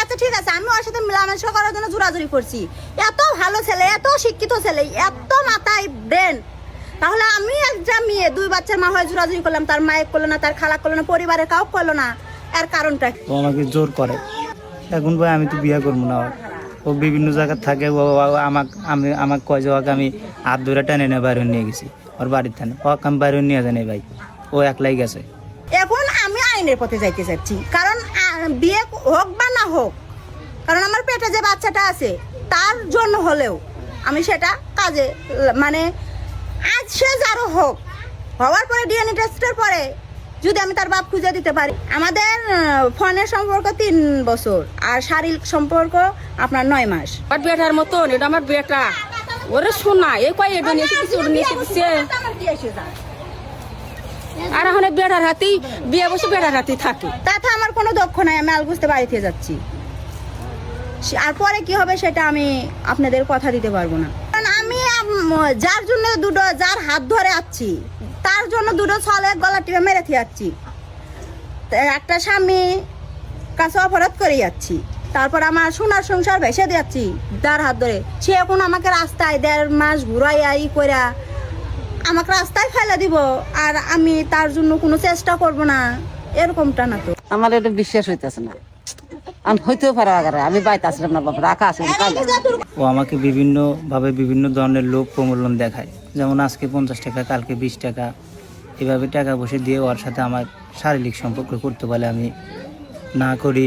আচ্ছা ঠিক আছে আমি ওর সাথে মেলামেশা করার জন্য জোরাজুরি করছি। এত ভালো ছেলে এত শিক্ষিত ছেলে এত মাথায় ব্রেন। তাহলে আমি একটা মেয়ে দুই বাচ্চার মা হয়ে জোরাজুরি করলাম তার মায়ের করল না তার খালা করল না পরিবারের কাউ করল না। এর কারণটা? ও আমাকে জোর করে। এখন ভাই আমি তো বিয়ে করব না ও বিভিন্ন জায়গায় থাকে ও আমাকে আমি আমাকে কয় যে ওকে আমি হাত ধরে টেনে নিয়ে বাইরে নিয়ে গেছি। ওর বাড়ির থানে। ওকে আমি বাইরে নিয়ে জানি ভাই। ও একলাই গেছে। এখন আমি আইনের পথে যাইতে চাচ্ছি। কারণ বিয়ে হোক বা না হোক কারণ আমার পেটে যে বাচ্চাটা আছে তার জন্য হলেও আমি সেটা কাজে মানে আজ সে যারও হোক হওয়ার পরে ডিএনএ টেস্টের পরে যদি আমি তার বাপ খুঁজে দিতে পারি। আমাদের ফোনের সম্পর্ক তিন বছর আর শারীরিক সম্পর্ক আপনার নয় মাস। আমার বেটার মতন এটা আমার বেটা। ওরে শোনা এই কয় এটা নিয়ে নিয়ে আর বেটার হাতেই, বিয়ে বসে বেটার হাতেই তাতে আমার কোনো দক্ষ নাই, আমি যাচ্ছি। আর পরে কি হবে সেটা আমি আপনাদের কথা দিতে পারব না। আমি যার জন্য দুটো, যার হাত ধরে আছি, তার জন্য দুটো ছলে গলা টিপে মেরে যাচ্ছি। একটা স্বামী কাছে অপরাধ করে যাচ্ছি, তারপর আমার সোনার সংসার ভেসে যাচ্ছি তার হাত ধরে। সে এখন আমাকে রাস্তায় দেড় মাস ঘুরাইয়া ই কইরা আমাকে রাস্তায় ফেলে দিব আর আমি তার জন্য কোনো চেষ্টা করব না। এরকমটা না তো। আমার এটা বিশ্বাস হইতেছে না। আমি হইতেও পারো আগারে আমি বাইতে আসলাম না বাবা রাখা আসলাম ও আমাকে বিভিন্নভাবে বিভিন্ন ধরনের লোভ প্রমূল্যন দেখায়। যেমন আজকে পঞ্চাশ টাকা কালকে বিশ টাকা। এভাবে টাকা বসে দিয়ে ওর সাথে আমার শারীরিক সম্পর্ক করতে পারলে আমি না করি।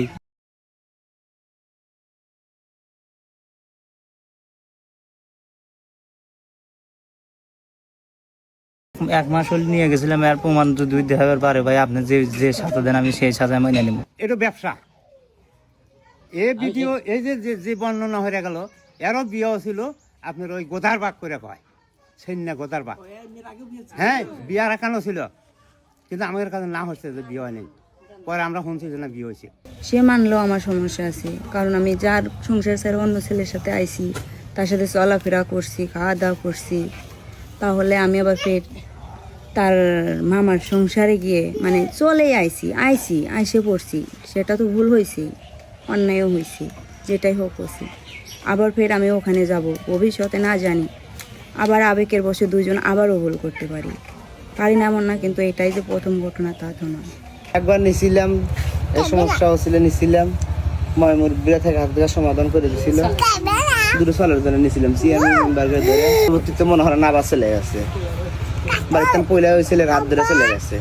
এক মাস হলে নিয়ে গেছিলাম আর প্রমাণ যদি দেখাবার পারে ভাই। আপনি যে যে সাজা দেন আমি সেই সাজায় মেনে নেব। এটা ব্যবসা। এ ভিডিও এই যে যে- যে বর্ণনা হয়ে গেল এরও বিয়েও ছিল আপনার ওই গোদার বাগ করে কয়। সৈন্য গোদার বাগ। হ্যাঁ বিয়া রাখানো ছিল। কিন্তু আমাদের কাছে না হচ্ছে যে বিয়ে হয় নেই। পরে আমরা শুনছি যে না বিয়ে হয়েছে। সে মানলেও আমার সমস্যা আছে। কারণ আমি যার সংসার ছেড়ে অন্য ছেলের সাথে আইছি তার সাথে চলাফেরা করছি খাওয়া দাওয়া করছি। তাহলে আমি আবার ফের তার মামার সংসারে গিয়ে মানে চলেই আইছি আইছি, আইসে পড়ছি। সেটা তো ভুল হয়েছে অন্যায়ও হয়েছে যেটাই হোক হয়েছে আবার ফের আমি ওখানে যাব, ভবিষ্যতে না জানি। আবার আবেগের বসে দুজন আবারও ভুল করতে পারি। পারি না এমন না, কিন্তু এটাই যে প্রথম ঘটনা, তা তো নয়। একবার নিছিলাম এই সমস্যা হচ্ছিল নিছিলাম। ময়মুর বিরা থেকে হাত সমাধান করে দিছিল। দুটো সালের জন্য নিছিলাম ধরে। পরবর্তীতে মনে হয় না আবার চলে গেছে বাড়িতে পয়লা হয়েছিল রাত ধরে চলে গেছে।